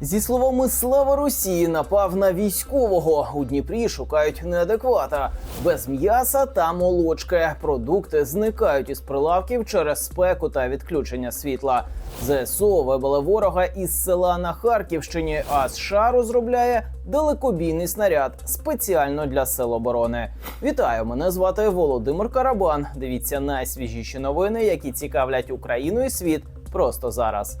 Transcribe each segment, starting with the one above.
Зі словами слава Росії напав на військового. У Дніпрі шукають неадеквата без м'яса та молочки. Продукти зникають із прилавків через спеку та відключення світла. ЗСУ вибили ворога із села на Харківщині, а США розробляє далекобійний снаряд спеціально для сил оборони. Вітаю! Мене звати Володимир Карабан. Дивіться найсвіжіші новини, які цікавлять Україну і світ просто зараз.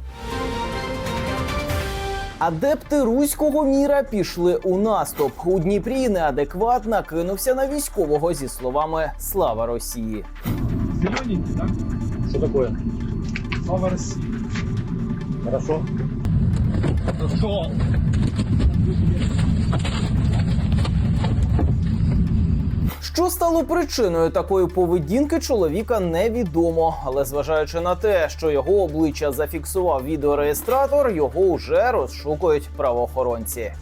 Адепти руського міра пішли у наступ. У Дніпрі неадекватно кинувся на військового зі словами Слава Росії. Зелененький, так? Що такое? Слава Росії. Хорошо. Что? Що стало причиною такої поведінки чоловіка, невідомо. Але зважаючи на те, що його обличчя зафіксував відеореєстратор, його вже розшукують правоохоронці.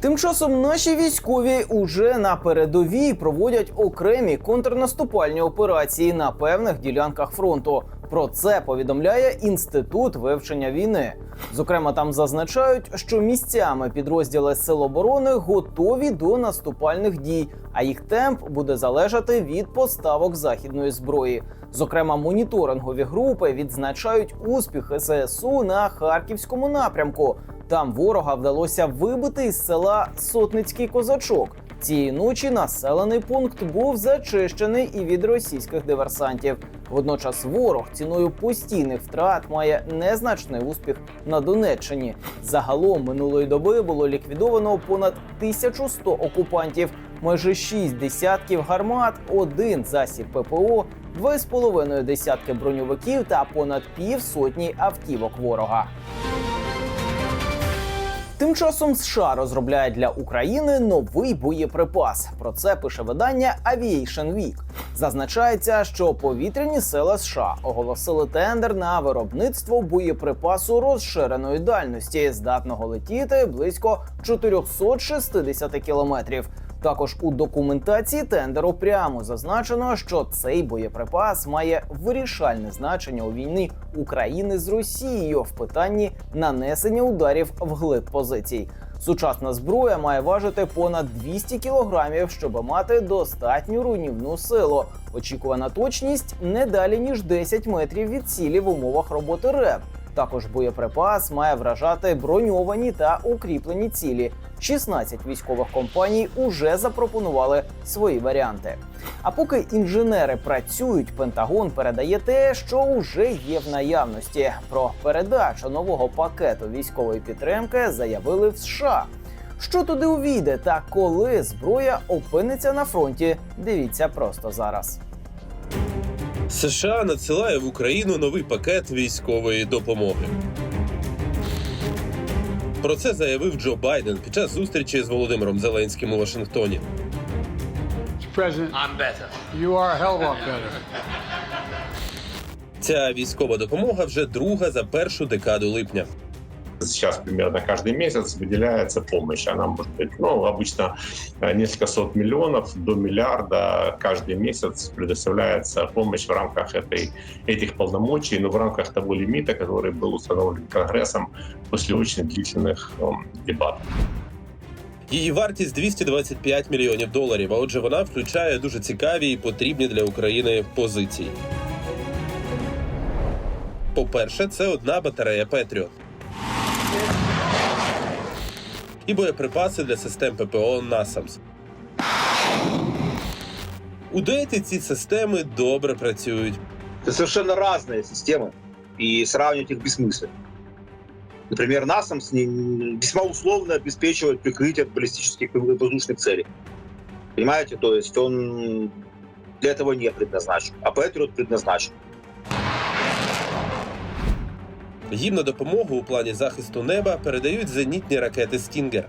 Тим часом наші військові уже на передовій проводять окремі контрнаступальні операції на певних ділянках фронту. Про це повідомляє інститут вивчення війни. Зокрема, там зазначають, що місцями підрозділи сил оборони готові до наступальних дій, а їх темп буде залежати від поставок західної зброї. Зокрема, моніторингові групи відзначають успіхи ЗСУ на харківському напрямку. Там ворога вдалося вибити із села Сотницький козачок. Цієї ночі населений пункт був зачищений і від російських диверсантів. Водночас ворог ціною постійних втрат має незначний успіх на Донеччині. Загалом минулої доби було ліквідовано понад 1100 окупантів, майже 6 десятків гармат, один засіб ППО, два з половиною десятки броньовиків та понад півсотні автівок ворога. Тим часом США розробляє для України новий боєприпас. Про це пише видання Aviation Week. Зазначається, що повітряні сили США оголосили тендер на виробництво боєприпасу розширеної дальності, здатного летіти близько 460 кілометрів. Також у документації тендеру прямо зазначено, що цей боєприпас має вирішальне значення у війні України з Росією в питанні нанесення ударів вглиб позицій. Сучасна зброя має важити понад 200 кілограмів, щоб мати достатню руйнівну силу. Очікувана точність не далі ніж 10 метрів від цілі в умовах роботи РЕП. Також боєприпас має вражати броньовані та укріплені цілі. 16 військових компаній уже запропонували свої варіанти. А поки інженери працюють, Пентагон передає те, що вже є в наявності. Про передачу нового пакету військової підтримки заявили в США. Що туди увійде та коли зброя опиниться на фронті? Дивіться просто зараз. США надсилає в Україну новий пакет військової допомоги. Про це заявив Джо Байден під час зустрічі з Володимиром Зеленським у Вашингтоні. You are a hell of a lot better. Ця військова допомога вже друга за першу декаду липня. Сейчас примерно каждый месяц выделяется помощь. Она может быть, ну, обычно э, несколько сот миллионов до миллиарда каждый месяц предоставляется помощь в рамках этой, этих полномочий, но в рамках того лимита, который был установлен Конгрессом после очень длительных эм, дебатов. Її вартість 225 мільйонів доларів. А отже, вона включає дуже цікаві і потрібні для України позиції. По-перше, це одна батарея Петріот. І боєприпаси для систем ППО NASAMS. У деякі ці системи добре працюють. Это совершенно разные системы, и сравнивать их бессмысленно. Например, НАСАМС не- весьма условно обеспечивает прикрытие от баллистических и воздушных целей. Понимаете? То есть он для этого не предназначен, а Патриот предназначен. Їм на допомогу у плані захисту неба передають зенітні ракети Стінгер.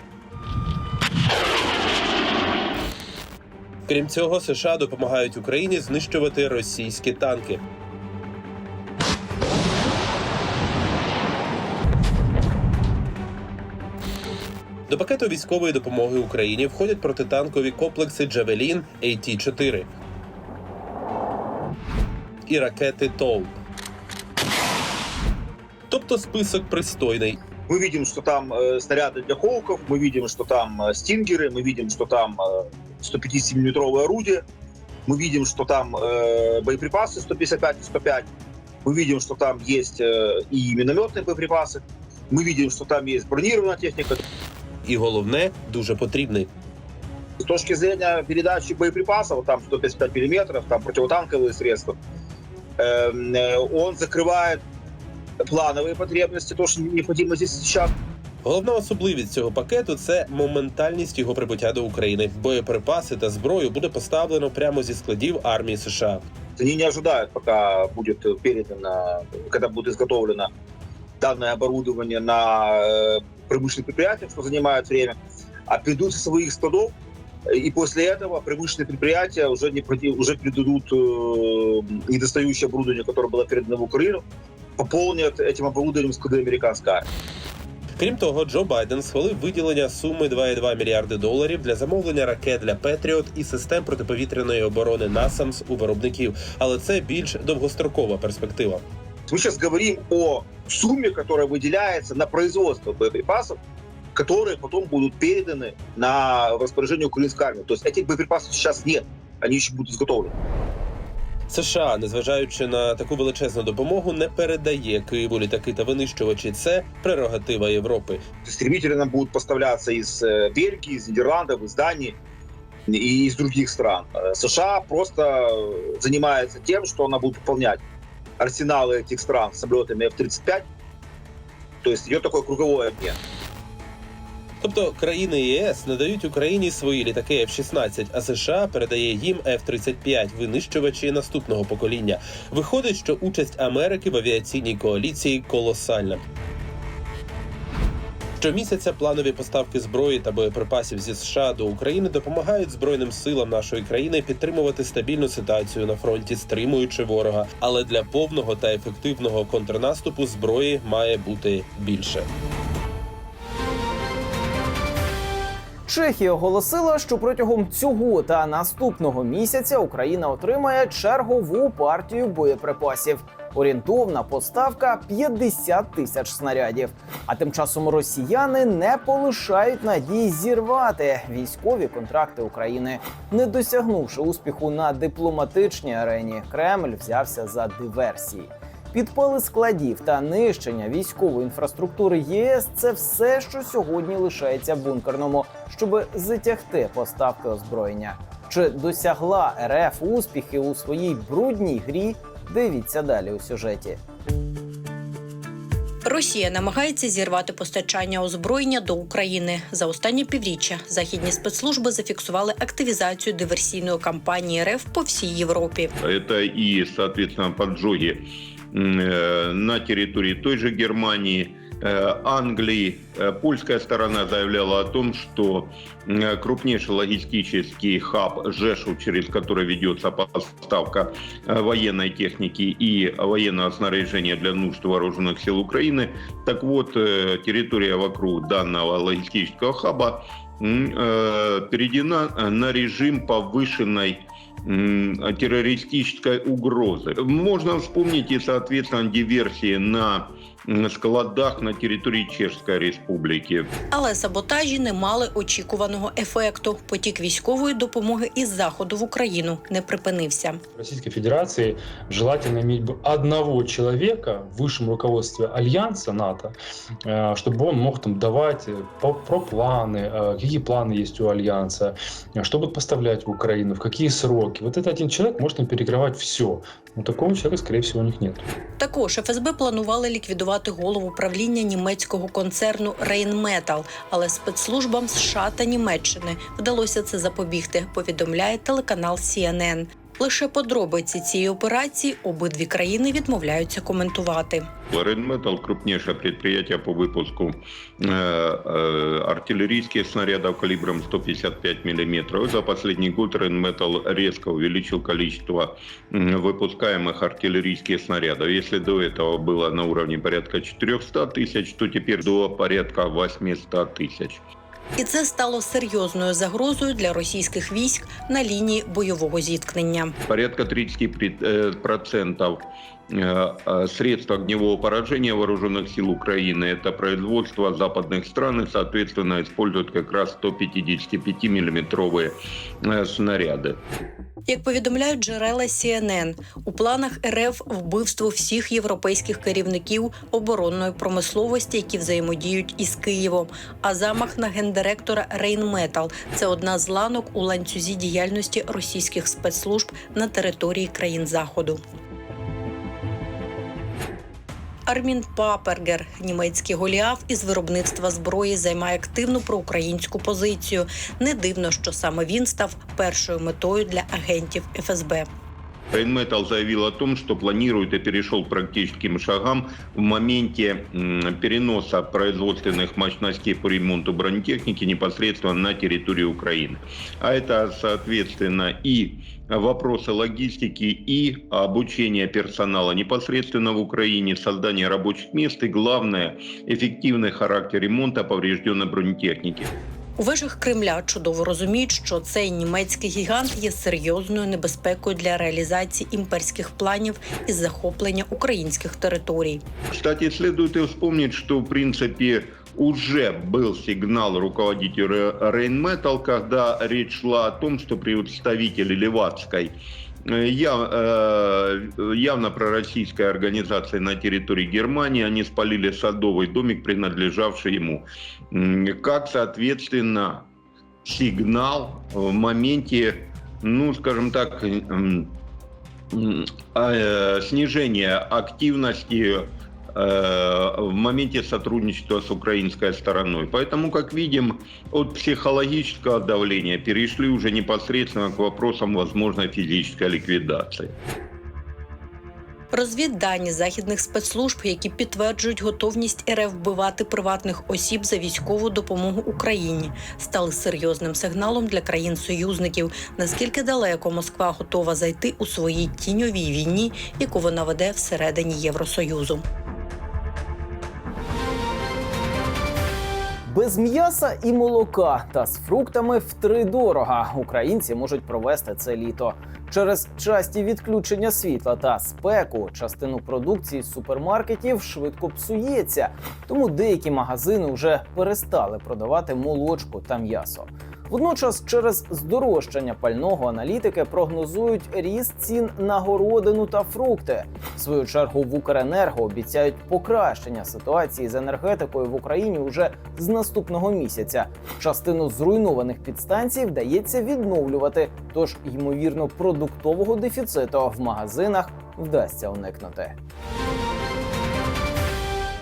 Крім цього, США допомагають Україні знищувати російські танки. До пакету військової допомоги Україні входять протитанкові комплекси Джавелін AT-4 і ракети ТОУ. Тобто список пристойний. Мы видим, что там э, снаряды для Хоуков, мы видим, что там э, стингеры, мы видим, что там э, 150-миллиметровое орудие, мы видим, что там э, боеприпасы 155 и 105, мы видим, что там есть э, и минометные боеприпасы, мы видим, что там есть бронированная техника. І головне, дуже потрібний. С точки зрения передачи боеприпасов, там 155 миллиметров, там противотанковые средства, эм, э, он закрывает плановые потребности, то, что необходимо здесь и сейчас. Головна особливість цього пакету це моментальність його прибуття до України. Боєприпаси та зброю буде поставлено прямо зі складів армії США. Они не ожидают, пока будет передано, когда будет изготовлено данное оборудование на э, промышленных предприятиях, что занимает время, а придут со своих складов, э, и после этого промышленные предприятия уже, не, проди- уже передадут э, недостающее оборудование, которое было передано в Украину, пополнят этим оборудованием склады американской армии. Крім того, Джо Байден схвалив виділення суми 2,2 мільярди доларів для замовлення ракет для Петріот і систем протиповітряної оборони НАСАМС у виробників. Але це більш довгострокова перспектива. Мы сейчас говорим о сумме, которая выделяется на производство боеприпасов, которые потом будут переданы на в распоряжение украинской армии. То есть этих боеприпасов сейчас нет, они еще будут изготовлены. США, незважаючи на таку величезну допомогу, не передає Києву літаки та винищувачі. Це прерогатива Європи. Истребители нам будут поставляться из э, Бельгии, из Нидерландов, из Дании и из других стран. Э, США просто э, занимается тем, что она будет пополнять арсеналы этих стран самолетами F-35. То есть идет такой круговой обмен. Тобто країни ЄС надають Україні свої літаки F-16, а США передає їм F-35 винищувачі наступного покоління. Виходить, що участь Америки в авіаційній коаліції колосальна. Щомісяця планові поставки зброї та боєприпасів зі США до України допомагають збройним силам нашої країни підтримувати стабільну ситуацію на фронті, стримуючи ворога. Але для повного та ефективного контрнаступу зброї має бути більше. Чехія оголосила, що протягом цього та наступного місяця Україна отримає чергову партію боєприпасів. Орієнтовна поставка 50 тисяч снарядів. А тим часом росіяни не полишають надії зірвати військові контракти України. Не досягнувши успіху на дипломатичній арені, Кремль взявся за диверсії. Підпали складів та нищення військової інфраструктури ЄС це все, що сьогодні лишається бункерному, щоб затягти поставки озброєння. Чи досягла РФ успіхи у своїй брудній грі? Дивіться далі у сюжеті. Росія намагається зірвати постачання озброєння до України. За останні півріччя західні спецслужби зафіксували активізацію диверсійної кампанії РФ по всій Європі. Это и, соответственно, поджоги на территории той же Германии, э, Англии. Э, Польская сторона заявляла о том, что крупнейший логистический хаб ЖЕШУ, через который ведется поставка э, военной техники и военного снаряжения для нужд вооруженных сил Украины. Так вот, э, территория вокруг данного логистического хаба э, перейдена э, на режим повышенной террористической угрозы. Можно вспомнить и, соответственно, диверсии на м, складах на территории Чешской Республики. Але саботажі не мали очікуваного ефекту. Потік військової допомоги із заходу в Україну не припинився. В Российской Федерации желательно иметь бы одного человека в высшем руководстве Альянса НАТО, э, чтобы он мог там давать э, по- про планы, э, какие планы есть у Альянса, э, что будут поставлять в Украину, в какие сроки. Вот этот один человек может там перекрывать все. Но такого человека, скорее всего, у них нет. Також ФСБ планували ліквідувати голову правління німецького концерну Рейнметал, але спецслужбам США та Німеччини вдалося це запобігти. Повідомляє телеканал CNN. Лише подробиці цієї операції обидві країни відмовляються коментувати. Рейнметал – крупнейшее предприятие по выпуску э, э, артиллерийских снарядов калибром 155 мм. За последний год Рейнметал резко увеличил количество м, выпускаемых артиллерийских снарядов. Если до этого было на уровне порядка 400 тысяч, то теперь до порядка 800 тысяч. І це стало серйозною загрозою для російських військ на лінії бойового зіткнення. Порядка 30% э, э, средств огневого поражения вооруженных сил Украины. Это производство западных стран и, соответственно, используют как раз 155-миллиметровые э, снаряды. Як повідомляють джерела CNN, у планах РФ вбивство всіх європейських керівників оборонної промисловості, які взаємодіють із Києвом. А замах на гендиректора Рейнметал це одна з ланок у ланцюзі діяльності російських спецслужб на території країн Заходу. Армін Папергер, німецький голіаф із виробництва зброї, займає активну проукраїнську позицію. Не дивно, що саме він став першою метою для агентів ФСБ. Рейнметал заявил о том, что планирует и перешел к практическим шагам в моменте переноса производственных мощностей по ремонту бронетехники непосредственно на территорию Украины. А это, соответственно, и вопросы логистики, и обучения персонала непосредственно в Украине, создание рабочих мест и, главное, эффективный характер ремонта поврежденной бронетехники. У вежах Кремля чудово розуміють, що цей німецький гігант є серйозною небезпекою для реалізації імперських планів із захоплення українських територій. Кстати, следует и вспомнить, что, в принципе, уже был сигнал руководителю Рейнметал, когда речь шла о том, что представители Левацкой э, я- э, явно пророссийской организации на территории Германии, они спалили садовый домик, принадлежавший ему. Как, соответственно, сигнал в моменте, ну, скажем так, м, э, снижения активности э, в моменте сотрудничества с украинской стороной. Поэтому, как видим, от психологического давления перешли уже непосредственно к вопросам возможной физической ликвидации. Розвіддані західних спецслужб, які підтверджують готовність РФ вбивати приватних осіб за військову допомогу Україні, стали серйозним сигналом для країн-союзників, наскільки далеко Москва готова зайти у своїй тіньовій війні, яку вона веде всередині Євросоюзу. Без м'яса і молока та з фруктами втридорога українці можуть провести це літо. Через часті відключення світла та спеку частину продукції з супермаркетів швидко псується, тому деякі магазини вже перестали продавати молочку та м'ясо. Водночас, через здорожчання пального аналітики прогнозують ріст цін на городину та фрукти. В свою чергу в Укренерго обіцяють покращення ситуації з енергетикою в Україні уже з наступного місяця. Частину зруйнованих підстанцій вдається відновлювати, тож ймовірно продуктового дефіциту в магазинах вдасться уникнути.